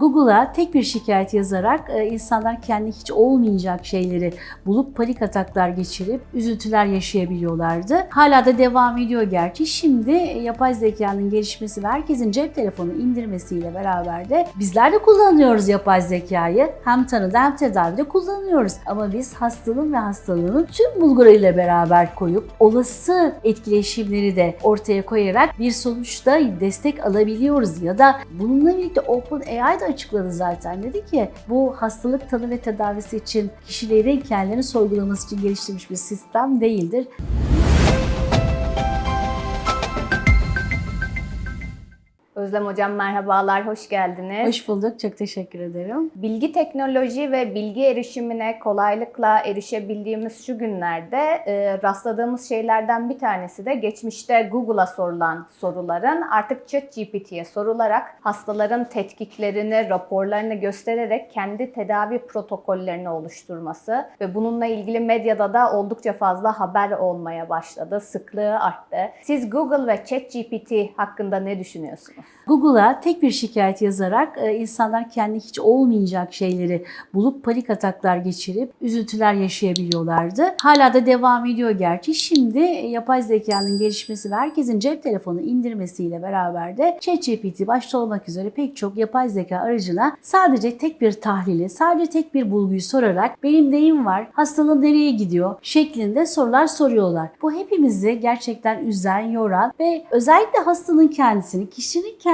Google'a tek bir şikayet yazarak e, insanlar kendi hiç olmayacak şeyleri bulup panik ataklar geçirip üzüntüler yaşayabiliyorlardı. Hala da devam ediyor gerçi. Şimdi e, yapay zekanın gelişmesi ve herkesin cep telefonu indirmesiyle beraber de bizler de kullanıyoruz yapay zekayı. Hem tanıda hem tedavide kullanıyoruz. Ama biz hastalığın ve hastalığının tüm bulgularıyla beraber koyup olası etkileşimleri de ortaya koyarak bir sonuçta destek alabiliyoruz ya da bununla birlikte OpenAI da açıkladı zaten. Dedi ki bu hastalık tanı ve tedavisi için kişilerin kendilerini sorgulaması için geliştirilmiş bir sistem değildir. Özlem Hocam merhabalar, hoş geldiniz. Hoş bulduk, çok teşekkür ederim. Bilgi teknoloji ve bilgi erişimine kolaylıkla erişebildiğimiz şu günlerde e, rastladığımız şeylerden bir tanesi de geçmişte Google'a sorulan soruların artık ChatGPT'ye sorularak hastaların tetkiklerini, raporlarını göstererek kendi tedavi protokollerini oluşturması ve bununla ilgili medyada da oldukça fazla haber olmaya başladı, sıklığı arttı. Siz Google ve ChatGPT hakkında ne düşünüyorsunuz? Google'a tek bir şikayet yazarak e, insanlar kendi hiç olmayacak şeyleri bulup panik ataklar geçirip üzüntüler yaşayabiliyorlardı. Hala da devam ediyor gerçi. Şimdi e, yapay zekanın gelişmesi ve herkesin cep telefonu indirmesiyle beraber de ChatGPT başta olmak üzere pek çok yapay zeka aracına sadece tek bir tahlili, sadece tek bir bulguyu sorarak benim neyim var, hastalığım nereye gidiyor şeklinde sorular soruyorlar. Bu hepimizi gerçekten üzen, yoran ve özellikle hastanın kendisini, kişinin kendisini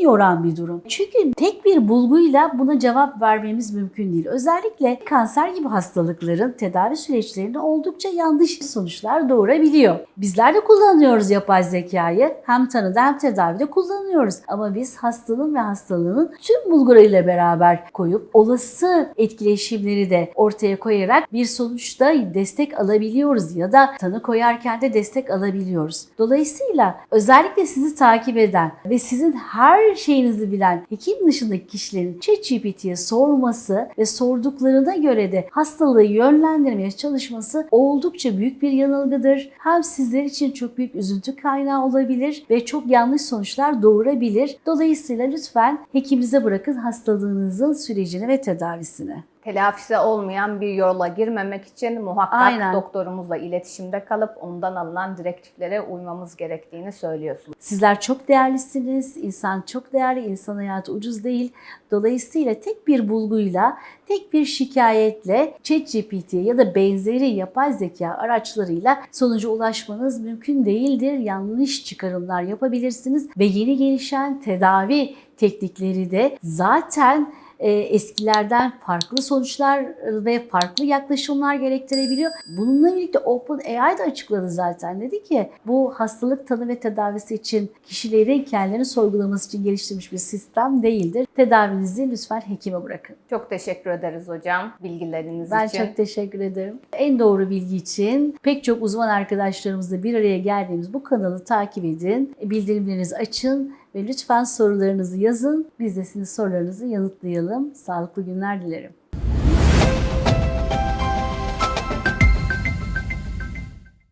yoran bir durum. Çünkü tek bir bulguyla buna cevap vermemiz mümkün değil. Özellikle kanser gibi hastalıkların tedavi süreçlerinde oldukça yanlış sonuçlar doğurabiliyor. Bizler de kullanıyoruz yapay zekayı. Hem tanıda hem tedavide kullanıyoruz. Ama biz hastalığın ve hastalığının tüm bulgularıyla beraber koyup olası etkileşimleri de ortaya koyarak bir sonuçta destek alabiliyoruz ya da tanı koyarken de destek alabiliyoruz. Dolayısıyla özellikle sizi takip eden ve sizin her şeyinizi bilen hekim dışındaki kişilerin ChatGPT'ye sorması ve sorduklarına göre de hastalığı yönlendirmeye çalışması oldukça büyük bir yanılgıdır. Hem sizler için çok büyük üzüntü kaynağı olabilir ve çok yanlış sonuçlar doğurabilir. Dolayısıyla lütfen hekiminize bırakın hastalığınızın sürecini ve tedavisini. Telafisi olmayan bir yola girmemek için muhakkak Aynen. doktorumuzla iletişimde kalıp ondan alınan direktiflere uymamız gerektiğini söylüyorsunuz. Sizler çok değerlisiniz. İnsan çok değerli. İnsan hayatı ucuz değil. Dolayısıyla tek bir bulguyla, tek bir şikayetle ChatGPT ya da benzeri yapay zeka araçlarıyla sonuca ulaşmanız mümkün değildir. Yanlış çıkarımlar yapabilirsiniz ve yeni gelişen tedavi teknikleri de zaten eskilerden farklı sonuçlar ve farklı yaklaşımlar gerektirebiliyor. Bununla birlikte OpenAI da açıkladı zaten. Dedi ki bu hastalık tanı ve tedavisi için kişilerin kendilerini sorgulaması için geliştirilmiş bir sistem değildir. Tedavinizi lütfen hekime bırakın. Çok teşekkür ederiz hocam bilgileriniz Ben için. çok teşekkür ederim. En doğru bilgi için pek çok uzman arkadaşlarımızla bir araya geldiğimiz bu kanalı takip edin. Bildirimlerinizi açın ve lütfen sorularınızı yazın. Biz de sizin sorularınızı yanıtlayalım. Sağlıklı günler dilerim.